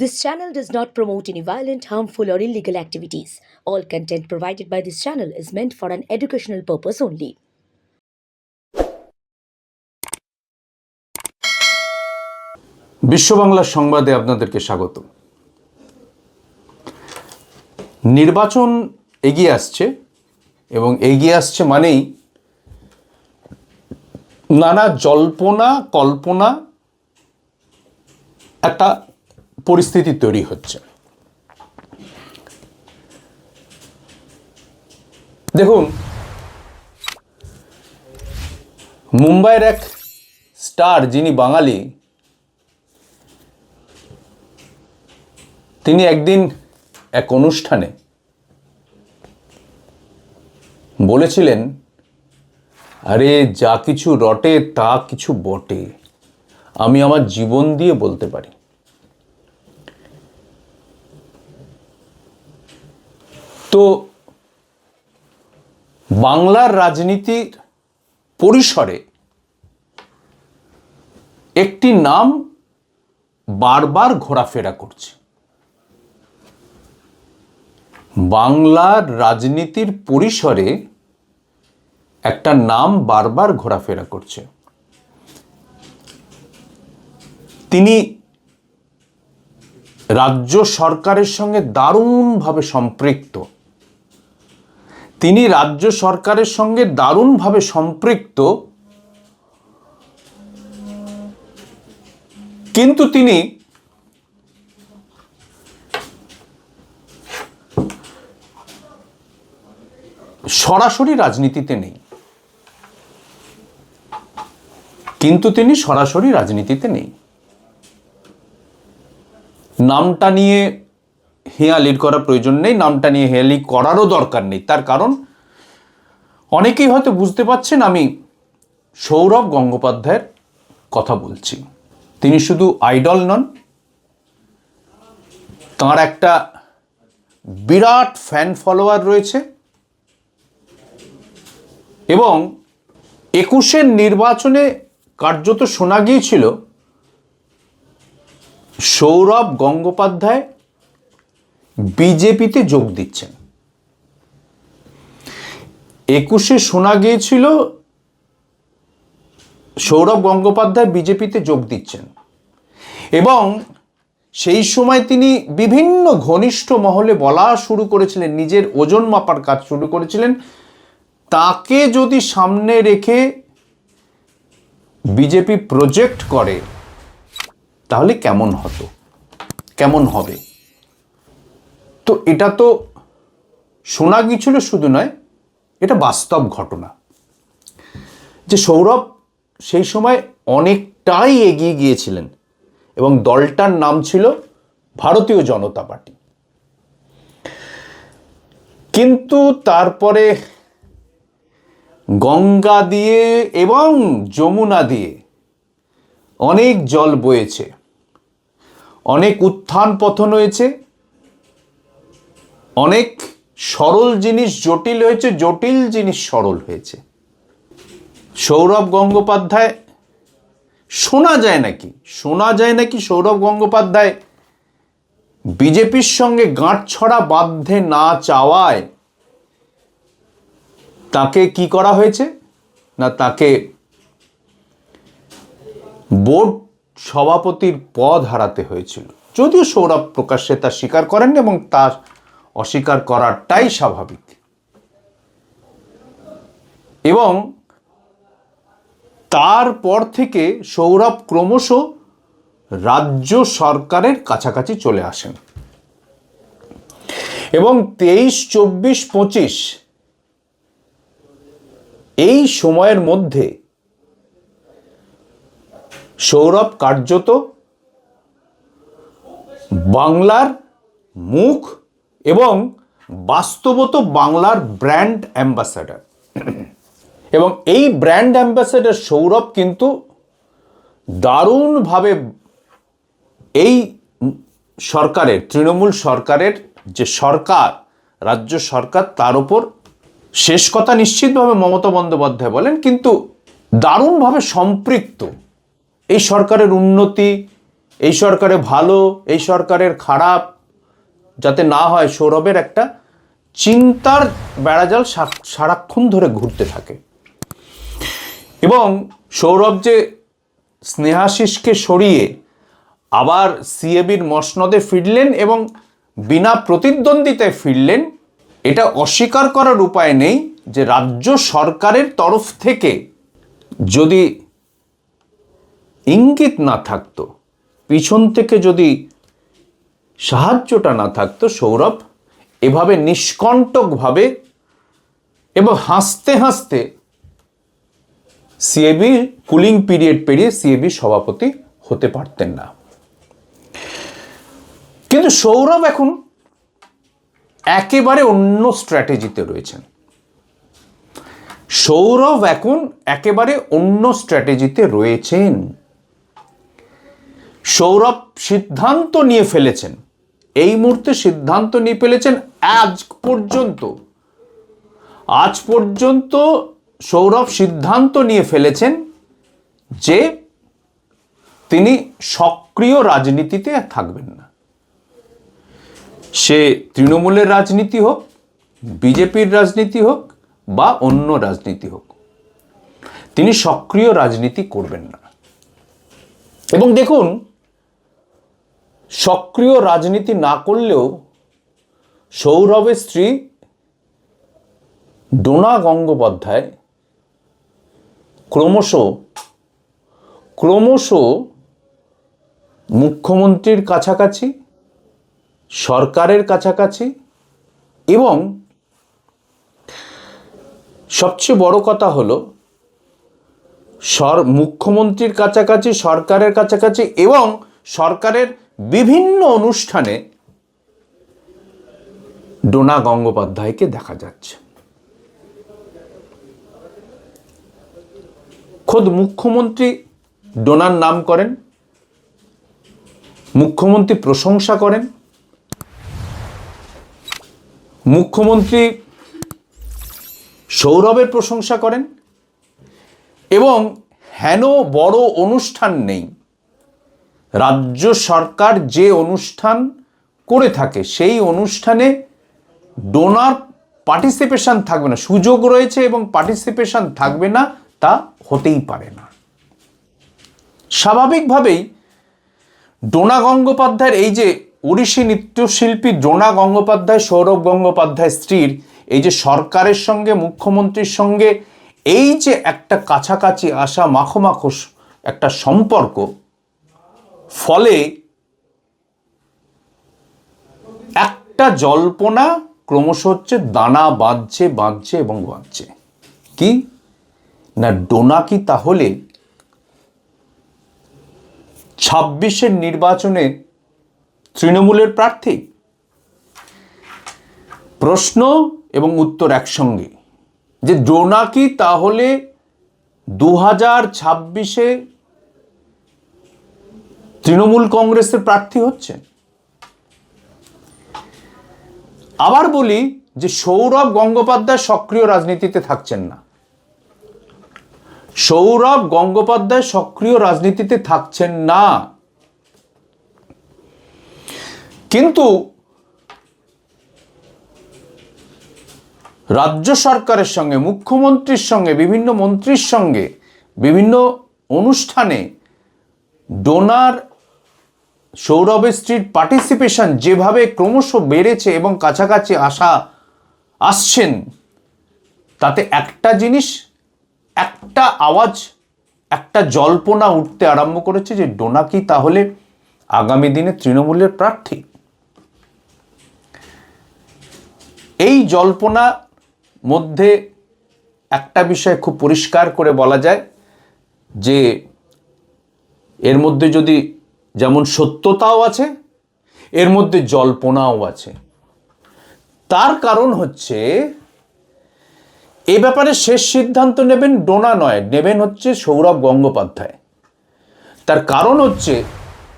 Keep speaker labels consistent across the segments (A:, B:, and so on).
A: This channel does not promote any violent, harmful, or illegal activities. All content provided by this channel is meant for an educational purpose only.
B: বিশ্ব বাংলার সংবাদে আপনাদেরকে স্বাগত নির্বাচন এগিয়ে আসছে এবং এগিয়ে আসছে মানেই নানা জল্পনা কল্পনা একটা পরিস্থিতি তৈরি হচ্ছে। দেখুন, মুম্বাইয়ের এক স্টার যিনি বাঙালি, তিনি একদিন এক অনুষ্ঠানে বলেছিলেন, আরে, যা কিছু রটে, তা কিছু বটে। আমি আমার জীবন দিয়ে বলতে পারি। তো বাংলার রাজনীতির পরিসরে একটি নাম বারবার ঘোরাফেরা করছে। বাংলার রাজনীতির পরিসরে একটা নাম বারবার ঘোরাফেরা করছে। তিনি রাজ্য সরকারের সঙ্গে দারুণভাবে সম্পৃক্ত। তিনি রাজ্য সরকারের সঙ্গে দারুণভাবে সম্পৃক্ত। কিন্তু তিনি সরাসরি রাজনীতিতে নেই। কিন্তু তিনি সরাসরি রাজনীতিতে নেই। নামটা নিয়ে হেয়ালির করার প্রয়োজন নেই, নামটা নিয়ে হেয়ালি করারও দরকার নেই। তার কারণ, অনেকেই হয়তো বুঝতে পারছেন, আমি সৌরভ গঙ্গোপাধ্যায়ের কথা বলছি। তিনি শুধু আইডল নন, তাঁর একটা বিরাট ফ্যান ফলোয়ার রয়েছে এবং একুশের নির্বাচনে কার্যত শোনা গিয়েছিল সৌরভ গঙ্গোপাধ্যায় বিজেপিতে যোগ দিচ্ছেন। একুশে শোনা গিয়েছিল, সৌরভ গঙ্গোপাধ্যায় বিজেপিতে যোগ দিচ্ছেন। এবং সেই সময় তিনি বিভিন্ন ঘনিষ্ঠ মহলে বলা শুরু করেছিলেন, নিজের ওজন মাপার কাজ শুরু করেছিলেন। তাকে যদি সামনে রেখে বিজেপি প্রজেক্ট করে, তাহলে কেমন হতো? কেমন হবে? তো এটা তো শোনা গিয়েছিল শুধু নয়, এটা বাস্তব ঘটনা। যে সৌরভ সেই সময় অনেকটাই এগিয়ে গিয়েছিলেন এবং দলটার নাম ছিল ভারতীয় জনতা পার্টি। কিন্তু তারপরে গঙ্গা দিয়ে এবং যমুনা দিয়ে অনেক জল বয়েছে, অনেক উত্থান পথন হয়েছে অনেক সরল জিনিস জটিল হয়েছে, জটিল জিনিস সরল হয়েছে। সৌরভ গঙ্গোপাধ্যায়, শোনা যায় নাকি? শোনা যায় নাকি সৌরভ গঙ্গোপাধ্যায় বিজেপির সঙ্গে গাঁটছড়া বাধ্যে না চাওয়ায়? তাকে কি করা হয়েছে? না তাকে বোর্ড সভাপতির পদ হারাতে হয়েছিল। যদিও সৌরভ প্রকাশ্যে তা স্বীকার করেন এবং তা অস্বীকার করাটাই স্বাভাবিক। এবং তারপর থেকে সৌরভ ক্রমশ রাজ্য সরকারের কাছাকাছি চলে আসেন। এবং তেইশ, চব্বিশ, পঁচিশ এই সময়ের মধ্যে সৌরভ কার্যত বাংলার মুখ এবং বাস্তবত বাংলার ব্র্যান্ড অ্যাম্বাসাডার। এবং এই ব্র্যান্ড অ্যাম্বাসাডার সৌরভ কিন্তু দারুণভাবে এই সরকারের, তৃণমূল সরকারের যে সরকার, রাজ্য সরকার, তার উপর শেষ কথা নিশ্চিতভাবে মমতা বন্দ্যোপাধ্যায় বলেন, কিন্তু দারুণভাবে সম্পৃক্ত। এই সরকারের উন্নতি, এই সরকারে ভালো, এই সরকারের খারাপ যাতে না হয় সৌরভের একটা চিন্তার বেড়াজাল সারাক্ষণ ধরে ঘুরতে থাকে। এবং সৌরভ যে স্নেহাশিসকে সরিয়ে আবার সিএবির মসনদে ফিরলেন এবং বিনা প্রতিদ্বন্দ্বিতায় ফিরলেন, এটা অস্বীকার করার উপায় নেই যে রাজ্য সরকারের তরফ থেকে যদি ইঙ্গিত না থাকতো, পিছন থেকে যদি সাহায্যটা না থাকতো সৌরভ। এভাবে নিষ্কণ্টকভাবে এবং হাসতে হাসতে সিএবি কুলিং পিরিয়ড পেরিয়ে সিএবি সভাপতি হতে পারতেন না। কিন্তু সৌরভ এখন একেবারে অন্য স্ট্র্যাটেজিতে রয়েছেন। সৌরভ এখন একেবারে অন্য স্ট্র্যাটেজিতে রয়েছেন। সৌরভ সিদ্ধান্ত নিয়ে ফেলেছেন। এই মুহূর্তে সিদ্ধান্ত নিয়ে ফেলেছেন আজ পর্যন্ত। আজ পর্যন্ত সৌরভ সিদ্ধান্ত নিয়ে ফেলেছেন যে তিনি সক্রিয় রাজনীতিতে থাকবেন না। সে তৃণমূলের রাজনীতি হোক, বিজেপির রাজনীতি হোক বা অন্য রাজনীতি হোক, তিনি সক্রিয় রাজনীতি করবেন না। এবং দেখুন সক্রিয় রাজনীতি না করলেও সৌরভের স্ত্রী ডোনা গঙ্গোপাধ্যায় ক্রমশ ক্রমশ মুখ্যমন্ত্রীর কাছাকাছি, সরকারের কাছাকাছি এবং সবচেয়ে বড় কথা হলো সর, মুখ্যমন্ত্রীর কাছাকাছি, সরকারের কাছাকাছি এবং সরকারের বিভিন্ন অনুষ্ঠানে ডোনা গঙ্গোপাধ্যায়কে দেখা যাচ্ছে। খোদ মুখ্যমন্ত্রী ডোনার নাম করেন, মুখ্যমন্ত্রী প্রশংসা করেন, মুখ্যমন্ত্রী সৌরভের প্রশংসা করেন এবং হেন বড় অনুষ্ঠান নেই। রাজ্য সরকার যে অনুষ্ঠান করে থাকে, সেই অনুষ্ঠানে ডোনার পার্টিসিপেশন থাকবে না। সুযোগ রয়েছে এবং পার্টিসিপেশন থাকবে না, তা হতেই পারে না। স্বাভাবিকভাবেই ডোনা গঙ্গোপাধ্যায়ের এই যে ওড়িশি নৃত্যশিল্পী ডোনা গঙ্গোপাধ্যায়, সৌরভ গঙ্গোপাধ্যায় স্ত্রীর এই যে সরকারের সঙ্গে, মুখ্যমন্ত্রীর সঙ্গে, এই যে একটা কাছাকাছি আসা মাখো মাখো একটা সম্পর্ক ফলে একটা জল্পনা ক্রমশ হচ্ছে দানা বাঁধছে বাঁধছে এবং বাঁধছে। কি? না, ডোনা কি তাহলে ছাব্বিশের নির্বাচনে তৃণমূলের প্রার্থী? প্রশ্ন এবং উত্তর একসঙ্গে। যে ডোনা কি তাহলে দু হাজার ছাব্বিশে তৃণমূল কংগ্রেসের প্রার্থী হচ্ছে আবার বলি যে সৌরভ গঙ্গোপাধ্যায় সক্রিয় রাজনীতিতে থাকছেন না। সৌরভ গঙ্গোপাধ্যায় সক্রিয় রাজনীতিতে থাকছেন না। কিন্তু রাজ্য সরকারের সঙ্গে, মুখ্যমন্ত্রীর সঙ্গে, বিভিন্ন মন্ত্রীর সঙ্গে, বিভিন্ন অনুষ্ঠানে ডোনার সৌরভের স্ট্রিট পার্টিসিপেশন যেভাবে ক্রমশ বেড়েছে এবং কাছাকাছি আসা আসছেন, তাতে একটা জিনিস, একটা আওয়াজ, একটা জল্পনা উঠতে আরম্ভ করেছে যে ডোনা কি তাহলে আগামী দিনে তৃণমূলের প্রার্থী? এই জল্পনা মধ্যে একটা বিষয় খুব পরিষ্কার করে বলা যায় যে এর মধ্যে যদি যেমন সত্যতাও আছে, এর মধ্যে জল্পনাও আছে। তার কারণ হচ্ছে, এ ব্যাপারে শেষ সিদ্ধান্ত নেবেন ডোনা নয়, নেবেন হচ্ছে সৌরভ গঙ্গোপাধ্যায়। তার কারণ হচ্ছে,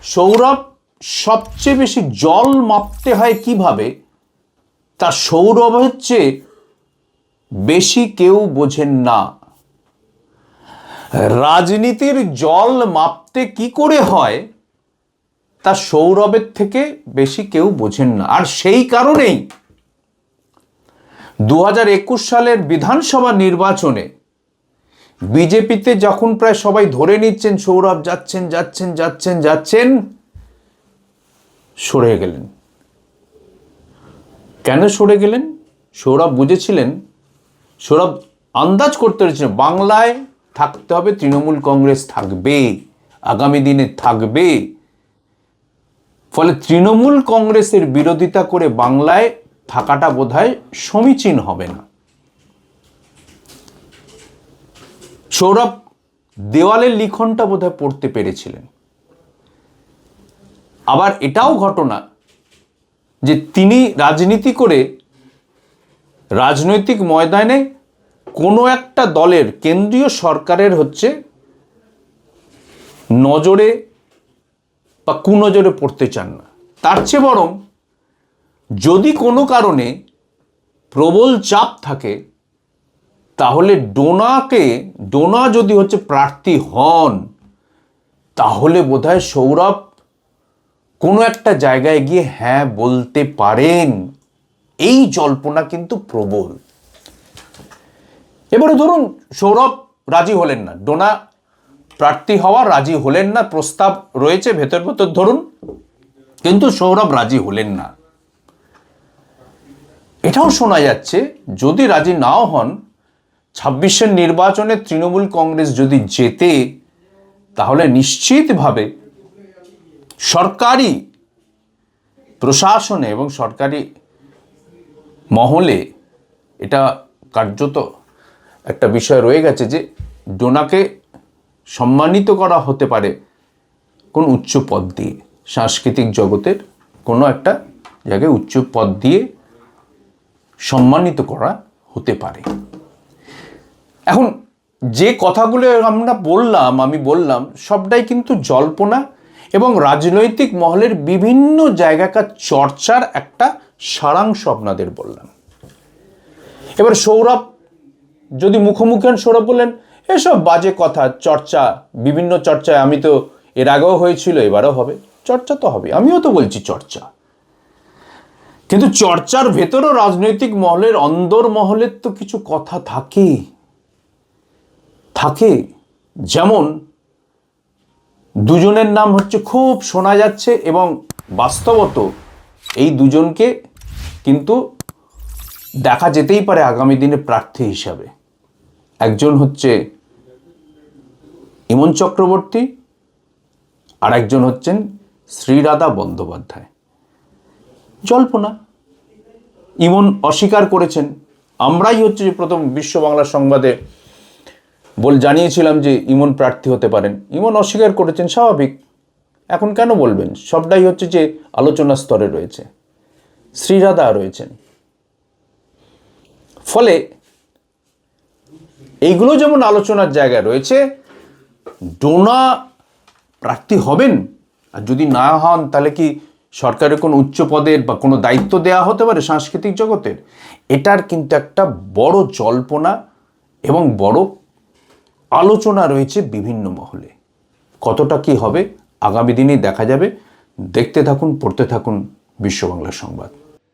B: সৌরভ সবচেয়ে বেশি জল মাপতে হয় কীভাবে? তা সৌরভ হচ্ছে বেশি কেউ বোঝেন না। রাজনীতির জল মাপতে কি করে হয়? তা সৌরভের থেকে বেশি কেউ বোঝেন না। আর সেই কারণেই দু সালের বিধানসভা নির্বাচনে বিজেপিতে যখন প্রায় সবাই ধরে নিচ্ছেন, সৌরভ যাচ্ছেন যাচ্ছেন যাচ্ছেন যাচ্ছেন, সরে গেলেন। কেন সরে গেলেন? সৌরভ বুঝেছিলেন, সৌরভ আন্দাজ করতে পেরেছিলেন, বাংলায় থাকতে হবে, তৃণমূল কংগ্রেস থাকবে, আগামী দিনে থাকবে। ফলে তৃণমূল কংগ্রেসের বিরোধিতা করে বাংলায় থাকাটা বোধহয় সমীচীন হবে না। সৌরভ, দেওয়ালের লিখনটা বোধহয় পড়তে পেরেছিলেন। আবার এটাও ঘটনা যে তিনি রাজনীতি করে রাজনৈতিক ময়দানে কোনো একটা দলের কেন্দ্রীয় সরকারের হচ্ছে নজরে বা কুনজরে পড়তে চান না। তার চেয়ে বরং যদি কোনো কারণে প্রবল চাপ থাকে, তাহলে ডোনাকে, ডোনা যদি হচ্ছে প্রার্থী হন, তাহলে বোধহয় সৌরভ কোনো একটা জায়গায় গিয়ে হ্যাঁ বলতে পারেন। এই জল্পনা কিন্তু প্রবল। এবারে ধরুন সৌরভ রাজি হলেন না, ডোনা প্রার্থী হওয়া, রাজি হলেন না, প্রস্তাব রয়েছে ভেতর ভেতর, ধরুন। কিন্তু সৌরভ রাজি হলেন না। এটাও শোনা যাচ্ছে, যদি রাজি নাও হন, ছাব্বিশের নির্বাচনে তৃণমূল কংগ্রেস যদি জেতে, তাহলে নিশ্চিতভাবে সরকারি প্রশাসনে এবং সরকারি মহলে এটা কার্যত একটা বিষয় রয়ে গেছে যে ডোনাকে সম্মানিত করা হতে পারে কোন উচ্চ পদ দিয়ে। সাংস্কৃতিক জগতের কোনো একটা জায়গায় উচ্চ পদ দিয়ে সম্মানিত করা হতে পারে। এখন যে কথাগুলো আমরা বললাম, আমি বললাম, সবটাই কিন্তু জল্পনা এবং রাজনৈতিক মহলের বিভিন্ন জায়গাকার চর্চার একটা সারাংশ আপনাদের বললাম। এবার সৌরভ, যদি মুখোমুখি হন, সৌরভ বললেন এসব বাজে কথা, চর্চা, বিভিন্ন চর্চায় আমি তো এর আগেও হয়েছিল, এবারও হবে। চর্চা তো হবে, আমিও তো বলছি চর্চা। কিন্তু চর্চার ভেতরও রাজনৈতিক মহলের অন্দর মহলের তো কিছু কথা থাকে। থাকে। যেমন, দুজনের নাম হচ্ছে খুব শোনা যাচ্ছে এবং বাস্তবত এই দুজনকে কিন্তু দেখা যেতেই পারে আগামী দিনে প্রার্থী হিসাবে। একজন হচ্ছে ইমন চক্রবর্তী আর একজন হচ্ছেন শ্রীরাধা বন্দ্যোপাধ্যায়। জল্পনা, ইমন অস্বীকার করেছেন। আমরাই হচ্ছে যে প্রথম বিশ্ব বাংলা সংবাদে বল জানিয়েছিলাম যে ইমন প্রার্থী হতে পারেন। ইমন অস্বীকার করেছেন, স্বাভাবিক। এখন কেন বলবেন? সবটাই হচ্ছে যে আলোচনা স্তরে রয়েছে। শ্রীরাধা রয়েছেন। ফলে এইগুলো যেমন আলোচনার জায়গায় রয়েছে, ডোনা প্রার্থী হবেন? আর যদি না হন, তাহলে কি সরকারের কোনো উচ্চ পদের বা কোনো দায়িত্ব দেওয়া হতে পারে সাংস্কৃতিক জগতের? এটার কিন্তু একটা বড় জল্পনা এবং বড় আলোচনা রয়েছে বিভিন্ন মহলে। কতটা কি হবে, আগামী দিনেই দেখা যাবে। দেখতে থাকুন, পড়তে থাকুন বিশ্ব বাংলা সংবাদ।